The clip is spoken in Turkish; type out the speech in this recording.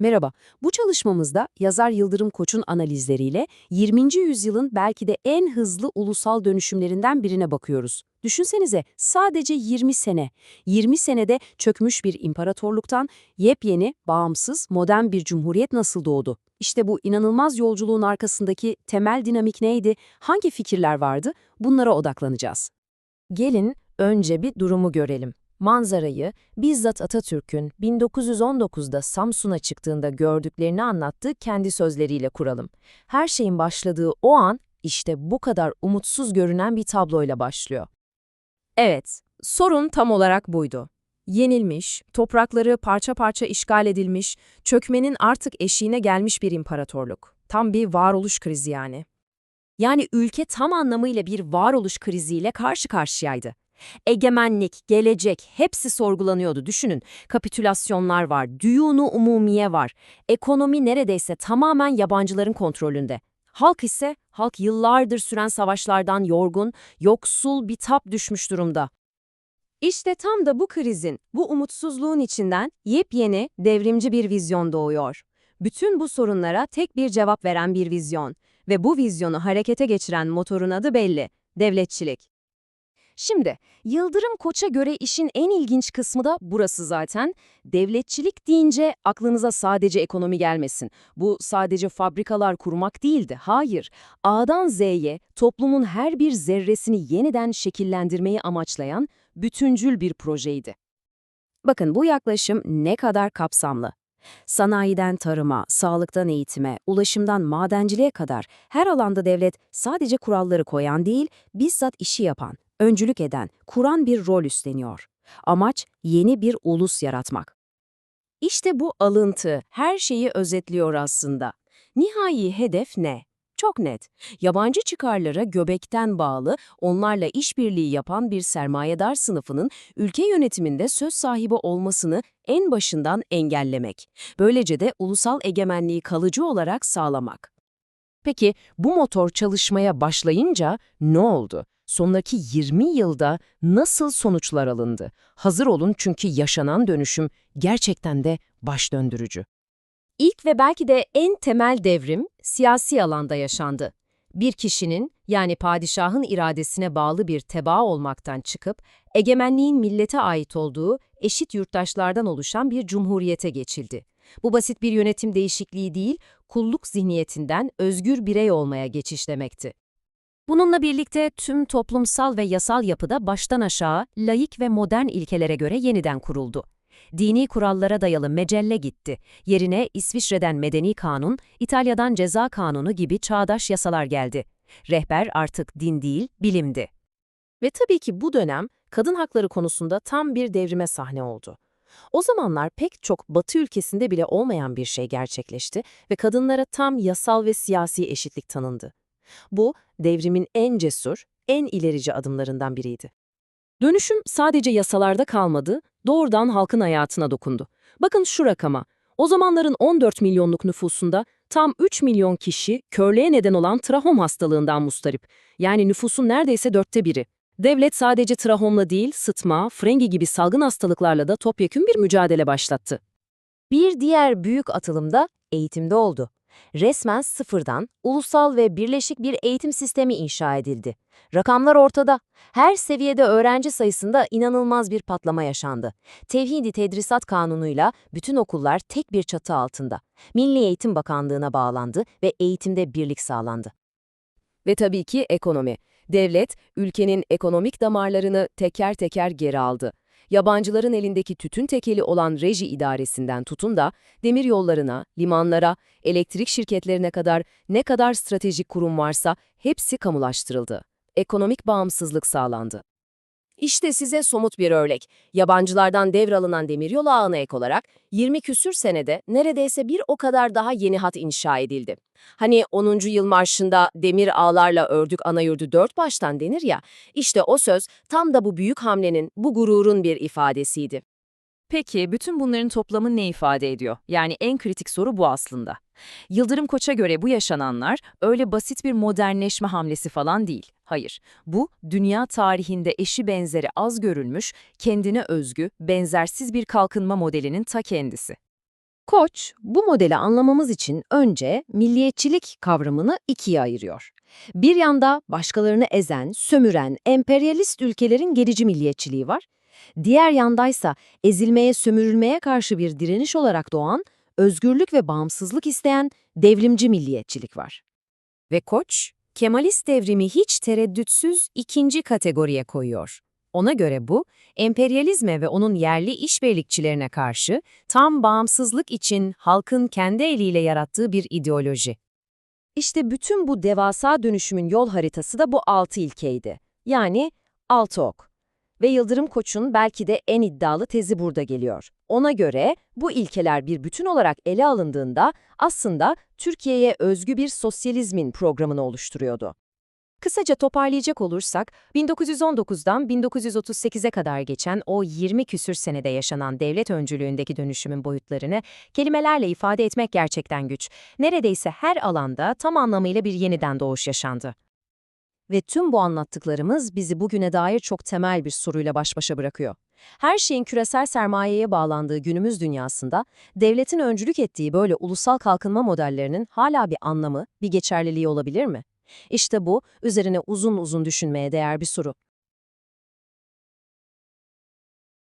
Merhaba. Bu çalışmamızda yazar Yıldırım Koç'un analizleriyle 20. yüzyılın belki de en hızlı ulusal dönüşümlerinden birine bakıyoruz. Düşünsenize sadece 20 sene. 20 senede çökmüş bir imparatorluktan yepyeni, bağımsız, modern bir cumhuriyet nasıl doğdu? İşte bu inanılmaz yolculuğun arkasındaki temel dinamik neydi? Hangi fikirler vardı? Bunlara odaklanacağız. Gelin önce bir durumu görelim. Manzarayı bizzat Atatürk'ün 1919'da Samsun'a çıktığında gördüklerini anlattığı kendi sözleriyle kuralım. Her şeyin başladığı o an işte bu kadar umutsuz görünen bir tabloyla başlıyor. Evet, sorun tam olarak buydu. Yenilmiş, toprakları parça parça işgal edilmiş, çökmenin artık eşiğine gelmiş bir imparatorluk. Tam bir varoluş krizi yani. Yani ülke tam anlamıyla bir varoluş kriziyle karşı karşıyaydı. Egemenlik, gelecek hepsi sorgulanıyordu düşünün. Kapitülasyonlar var, düğunu umumiye var. Ekonomi neredeyse tamamen yabancıların kontrolünde. Halk ise halk yıllardır süren savaşlardan yorgun, yoksul bir tap düşmüş durumda. İşte tam da bu krizin, bu umutsuzluğun içinden yepyeni, devrimci bir vizyon doğuyor. Bütün bu sorunlara tek bir cevap veren bir vizyon ve bu vizyonu harekete geçiren motorun adı belli, devletçilik. Şimdi, Yıldırım Koç'a göre işin en ilginç kısmı da burası zaten. Devletçilik deyince aklınıza sadece ekonomi gelmesin. Bu sadece fabrikalar kurmak değildi. Hayır, A'dan Z'ye toplumun her bir zerresini yeniden şekillendirmeyi amaçlayan bütüncül bir projeydi. Bakın bu yaklaşım ne kadar kapsamlı. Sanayiden tarıma, sağlıktan eğitime, ulaşımdan madenciliğe kadar her alanda devlet sadece kuralları koyan değil, bizzat işi yapan, öncülük eden, kuran bir rol üstleniyor. Amaç yeni bir ulus yaratmak. İşte bu alıntı her şeyi özetliyor aslında. Nihai hedef ne? Çok net. Yabancı çıkarlara göbekten bağlı, onlarla işbirliği yapan bir sermayedar sınıfının ülke yönetiminde söz sahibi olmasını en başından engellemek. Böylece de ulusal egemenliği kalıcı olarak sağlamak. Peki bu motor çalışmaya başlayınca ne oldu? Sonraki 20 yılda nasıl sonuçlar alındı? Hazır olun çünkü yaşanan dönüşüm gerçekten de baş döndürücü. İlk ve belki de en temel devrim siyasi alanda yaşandı. Bir kişinin yani padişahın iradesine bağlı bir tebaa olmaktan çıkıp egemenliğin millete ait olduğu eşit yurttaşlardan oluşan bir cumhuriyete geçildi. Bu basit bir yönetim değişikliği değil, kulluk zihniyetinden özgür birey olmaya geçiş demekti. Bununla birlikte tüm toplumsal ve yasal yapıda baştan aşağı laik ve modern ilkelere göre yeniden kuruldu. Dini kurallara dayalı mecelle gitti. Yerine İsviçre'den medeni kanun, İtalya'dan ceza kanunu gibi çağdaş yasalar geldi. Rehber artık din değil, bilimdi. Ve tabii ki bu dönem kadın hakları konusunda tam bir devrime sahne oldu. O zamanlar pek çok Batı ülkesinde bile olmayan bir şey gerçekleşti ve kadınlara tam yasal ve siyasi eşitlik tanındı. Bu, devrimin en cesur, en ilerici adımlarından biriydi. Dönüşüm sadece yasalarda kalmadı, doğrudan halkın hayatına dokundu. Bakın şu rakama. O zamanların 14 milyonluk nüfusunda tam 3 milyon kişi körlüğe neden olan trahom hastalığından mustarip. Yani nüfusun neredeyse dörtte biri. Devlet sadece trahomla değil, sıtma, frengi gibi salgın hastalıklarla da topyekün bir mücadele başlattı. Bir diğer büyük atılım da eğitimde oldu. Resmen sıfırdan ulusal ve birleşik bir eğitim sistemi inşa edildi. Rakamlar ortada. Her seviyede öğrenci sayısında inanılmaz bir patlama yaşandı. Tevhidi Tedrisat Kanunu'yla bütün okullar tek bir çatı altında. Milli Eğitim Bakanlığı'na bağlandı ve eğitimde birlik sağlandı. Ve tabii ki ekonomi. Devlet, ülkenin ekonomik damarlarını teker teker geri aldı. Yabancıların elindeki tütün tekeli olan reji idaresinden tutun da demir yollarına, limanlara, elektrik şirketlerine kadar ne kadar stratejik kurum varsa hepsi kamulaştırıldı. Ekonomik bağımsızlık sağlandı. İşte size somut bir örnek. Yabancılardan devralınan demiryol ağına ek olarak 20 küsür senede neredeyse bir o kadar daha yeni hat inşa edildi. Hani 10. yıl marşında demir ağlarla ördük ana yurdu dört baştan denir ya, işte o söz tam da bu büyük hamlenin, bu gururun bir ifadesiydi. Peki bütün bunların toplamı ne ifade ediyor? Yani en kritik soru bu aslında. Yıldırım Koç'a göre bu yaşananlar öyle basit bir modernleşme hamlesi falan değil. Hayır, bu dünya tarihinde eşi benzeri az görülmüş, kendine özgü, benzersiz bir kalkınma modelinin ta kendisi. Koç, bu modeli anlamamız için önce milliyetçilik kavramını ikiye ayırıyor. Bir yanda başkalarını ezen, sömüren, emperyalist ülkelerin gerici milliyetçiliği var. Diğer yandaysa ezilmeye, sömürülmeye karşı bir direniş olarak doğan, özgürlük ve bağımsızlık isteyen devrimci milliyetçilik var. Ve Koç, Kemalist devrimi hiç tereddütsüz ikinci kategoriye koyuyor. Ona göre bu, emperyalizme ve onun yerli işbirlikçilerine karşı tam bağımsızlık için halkın kendi eliyle yarattığı bir ideoloji. İşte bütün bu devasa dönüşümün yol haritası da bu altı ilkeydi. Yani altı ok. Ve Yıldırım Koç'un belki de en iddialı tezi burada geliyor. Ona göre bu ilkeler bir bütün olarak ele alındığında aslında Türkiye'ye özgü bir sosyalizmin programını oluşturuyordu. Kısaca toparlayacak olursak, 1919'dan 1938'e kadar geçen o 20 küsür senede yaşanan devlet öncülüğündeki dönüşümün boyutlarını kelimelerle ifade etmek gerçekten güç. Neredeyse her alanda tam anlamıyla bir yeniden doğuş yaşandı. Ve tüm bu anlattıklarımız bizi bugüne dair çok temel bir soruyla baş başa bırakıyor. Her şeyin küresel sermayeye bağlandığı günümüz dünyasında, devletin öncülük ettiği böyle ulusal kalkınma modellerinin hala bir anlamı, bir geçerliliği olabilir mi? İşte bu, üzerine uzun uzun düşünmeye değer bir soru.